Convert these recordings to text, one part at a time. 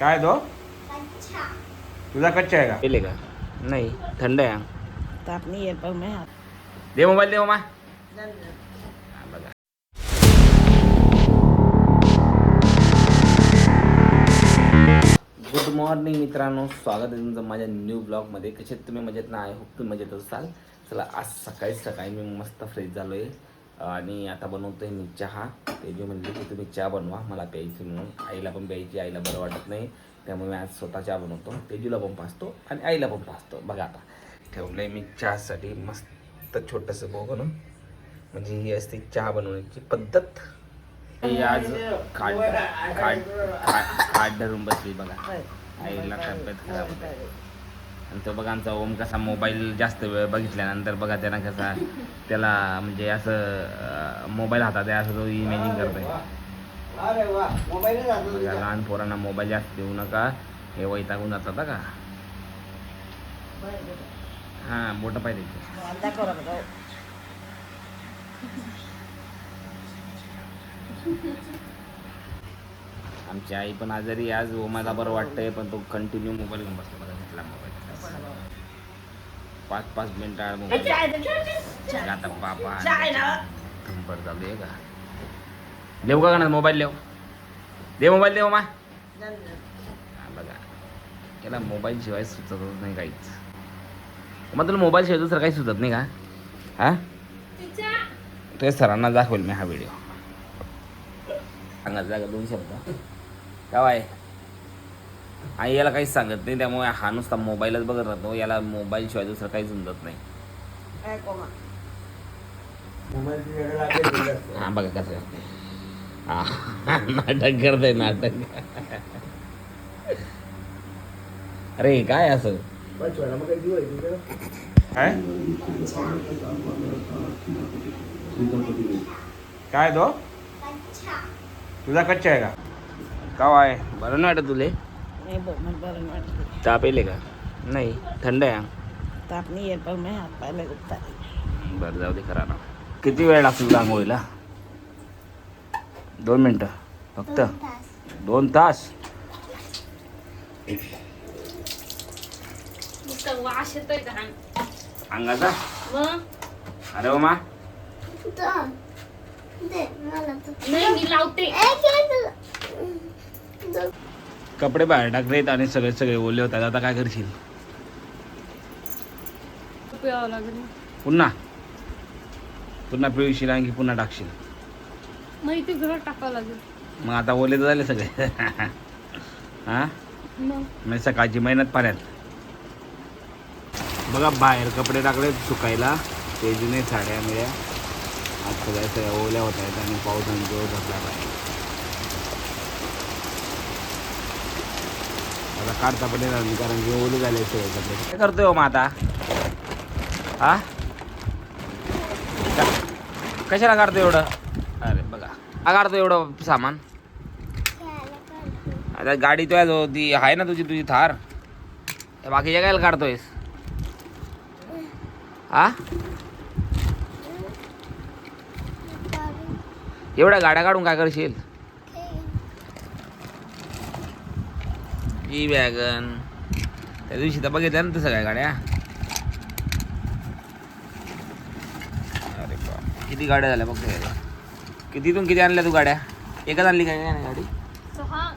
काय दो तुझा कच्चा आहे का? पेले का? नाही थंड आहे ताप नाही येत पण मी दे मोबाईल दे मामा. बघा गुड मॉर्निंग मित्रांनो स्वागत आहे तुमचं माझ्या न्यू ब्लॉगमध्ये. कसे तुम्ही मजेत ना? आहे होप तुम्ही मजेत असाल. चला आज सकाळी सकाळी मी मस्त फ्रेश झालो आहे आणि आता बनवतोय मी चहा. ते जे म्हणले की तुम्ही चहा बनवा मला प्यायची म्हणून. आईला पण प्यायची आईला बरं वाटत नाही. त्यामुळे मी आज स्वतः चहा बनवतो. तेजूला पण पाचतो आणि आईला पण पाचतो बघा आता. ठेवलं आहे मी चहासाठी मस्त छोटंसं बो बनवून. म्हणजे ही असते चहा बनवण्याची पद्धत. ही आज खाट खाट खाट धरून बसली बघा. आईला तब्येत खराब होते आणि तो बघा आमचा ओम कसा मोबाईल जास्त वेळ बघितल्यानंतर बघा त्याला कसा त्याला म्हणजे असं मोबाईल हातात आहे असं तो इमेजिंग करतोय. लहान पोरांना मोबाईल जास्त देऊ नका. हे वैतागून जातात का हां बोटं पाहिजे आमची आई पण आजारी. आज ओमाला बरं वाटतंय पण तो कंटिन्यू मोबाईल घेऊन बसतो बघा घेतला मोबाईल. पाच पाच मिनिटं आता बाबा. थंपर चालू आहे का देऊ का ना मोबाईल देऊ दे मोबाईल देऊ मा. बघा. त्याला मोबाईल शिवाय सुचतच नाही काहीच. मग तुला मोबाईल शिवाय दुसरं काही सुचत नाही का? हा? ते सरांना दाखवेल मी हा व्हिडिओ. सांगा जागा दोन शब्द. काय आई याला काहीच सांगत नाही त्यामुळे हा नुसता मोबाईलच बघत राहतो. याला मोबाईल शिवाय दुसरं काही समजत नाही. काय कोमा? हा बघा कसं करते हा नाटक करते नाटक. अरे काय असं? काय? काय तो? तुझा कच्चा आहे का? का आहे? बरं नाही वाटत तुले. ताप येले का? नाही थंड आहे ताप नाही येत पण मी हात पायला बरं जाऊ दे करा ना. किती वेळ लागतो आंघोळीला? दोन मिनटं फक्त? दोन तास. अंगाचा? अरे हो मा. नाही मी लावते. कपडे बाहेर टाकलेत आणि सगळे सगळे ओले होतात आता काय करशील? प्यावं लागेल पुन्हा? पुन्हा पिळशील आणखी पुन्हा टाकशील. माहिती घरात टाकावं लागेल. मग आता ओले तर झाले सगळे. हा? मग? म्हणजे सकाळची मेहनत पाण्यात. बघा बाहेर कपडे टाकले सुकायला. तेजीने साड्या मिळ्या. आज सगळ्या सगळ्या ओल्या होत आहेत आणि पावसाने जोर धरला बाहेर आता काढता पण येणार नाही कारण की ओले झाले सगळे काय करतोय हो मग आता हा कशाला काढतो एवढं? अरे बघा. का काढतो एवढं सामान? आता गाडी तुझ्या जो ती आहे ना तुझी तुझी थार? बाकी बाकीच्या काय काढतोयस? हा? एवढ्या गाड्या काढून काय करशील? ई वॅगन त्या दिवशी तर बघितल्या ना तू सगळ्या गाड्या. अरे बा किती गाड्या झाल्या बघ. कितीतून किती आणल्या तू गाड्या? एकच आणली काय काय गाडी? सहा.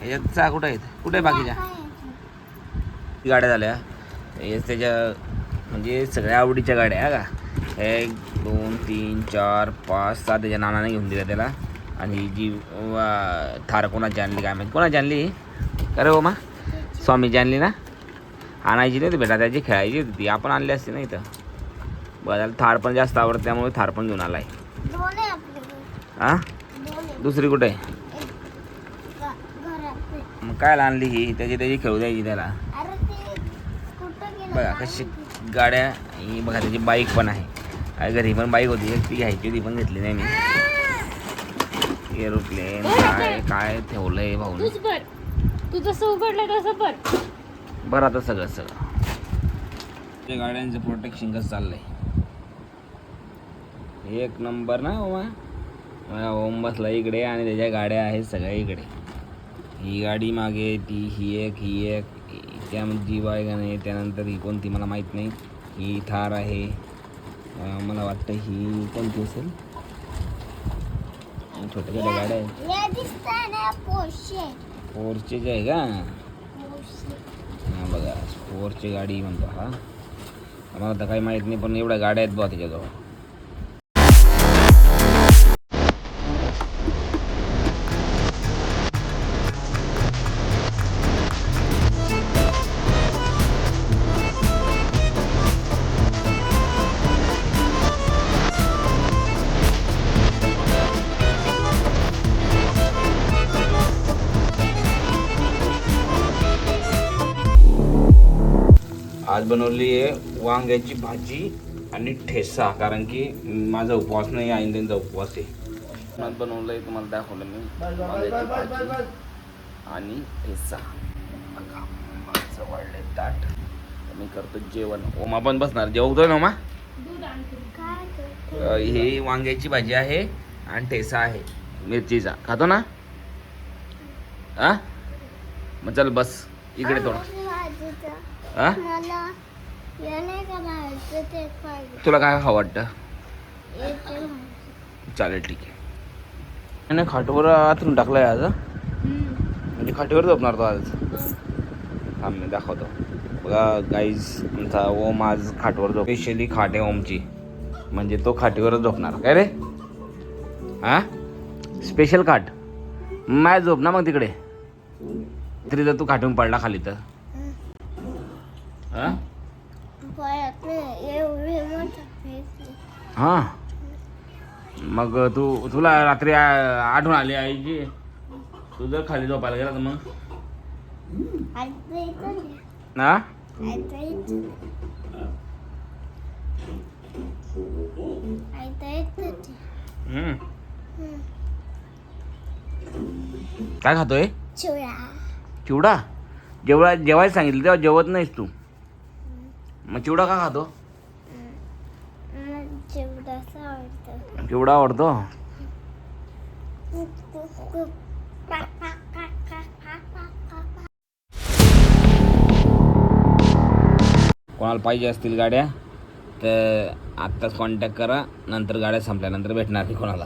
ह्याच्यात सहा कुठं आहेत? कुठे बाकीच्या? गाड्या झाल्या. हे त्याच्या म्हणजे सगळ्या आवडीच्या गाड्या आहे का? एक दोन तीन चार पाच सहा त्याच्या नानाने घेऊन दिल्या त्याला. आणि ही जी थार कोणाची आणली काय माहिती? कोणाची आणली? अरे हो मा स्वामीची आणली ना? आणायची नाही ती बेटा त्याची खेळायची होती ती. आपण आणली असते ना इथं. बरं त्याला थार पण जास्त आवडत त्यामुळे थार पण घेऊन आलाय. हा दुसरी कुठे? आहे मग काय आणली ही? त्याची त्याची खेळू द्यायची त्याला. बघा कशी गाड्या ही बघा त्याची बाईक पण आहे. घरी पण बाईक होती ती घ्यायची होती पण घेतली नाही मी. एरोप्लेन काय काय ठेवलंय भाऊ तूच बर तू जसं उघडलं तसं बर बरं आता सगळं सगळं. त्या गाड्यांचं प्रोटेक्शन कसं चाललंय? एक नंबर ना ओमा? माझा ओम बसला इकडे आणि त्याच्या गाड्या आहेत सगळ्या इकडे. ही गाडी मागे ती ही एक ही एक. त्यामध्ये जी वायगन आहे त्यानंतर ही कोणती मला माहीत नाही. ही थार आहे. मला वाटतं ही कोणती असेल? छोट्या छोट्या गाड्या हे पोशे फोरचेच आहे का? हां बघा फोरची गाडी म्हणतो हा. आम्हाला तर काही माहीत नाही पण एवढ्या गाड्या आहेत बघा त्याच्याजवळ. बनवली आहे वांग्याची भाजी आणि ठेसा कारण की माझा उपवास नाही आहे त्यांचा उपवास आहे. बनवलं आहे तुम्हाला दाखवलं मी. वांग्याची भाजी आणि ठेसा. वाढले ताट. मी करतो जेवण. ओमा पण बसणार. जेवतोय ना ओमा? दूध आणते काय करतो अ, ही वांग्याची भाजी आहे आणि ठेसा आहे. मिरचीचा. खातो ना? आ मग चल बस. इकडे थोडं. पाहिजे. तुला काय खावं वाटतं. चालेल ठीक आहे. नाही खाटवर आतून टाकलाय आज? म्हणजे खाटीवर झोपणार तो आज. मी दाखवतो. बघा गाईज आमचा ओम आज खाटवर झोप स्पेशली खाट आहे ओमची. म्हणजे तो खाटीवरच झोपणार. काय रे? हा? स्पेशल खाट. माय झोप ना मग तिकडे. तरी जर तू खाटून पडला खाली तर. हा? हा. मग तू तुला रात्री आठवण आली आईची? तू जर खाली झोपायला गेला तर मग? ना ते. काय खातोय? चिवडा. चिवडा? जेवढा जेवायला सांगितलं तेव्हा जेवत नाहीस तू. मग चिवडा का खातो? मला चिवडाचं आवडतं. चिवडा आवडतो. कोणाला पाहिजे असतील गाड्या तर आत्ताच कॉन्टॅक्ट करा. नंतर गाड्या संपल्यानंतर भेटणार नाही कोणाला.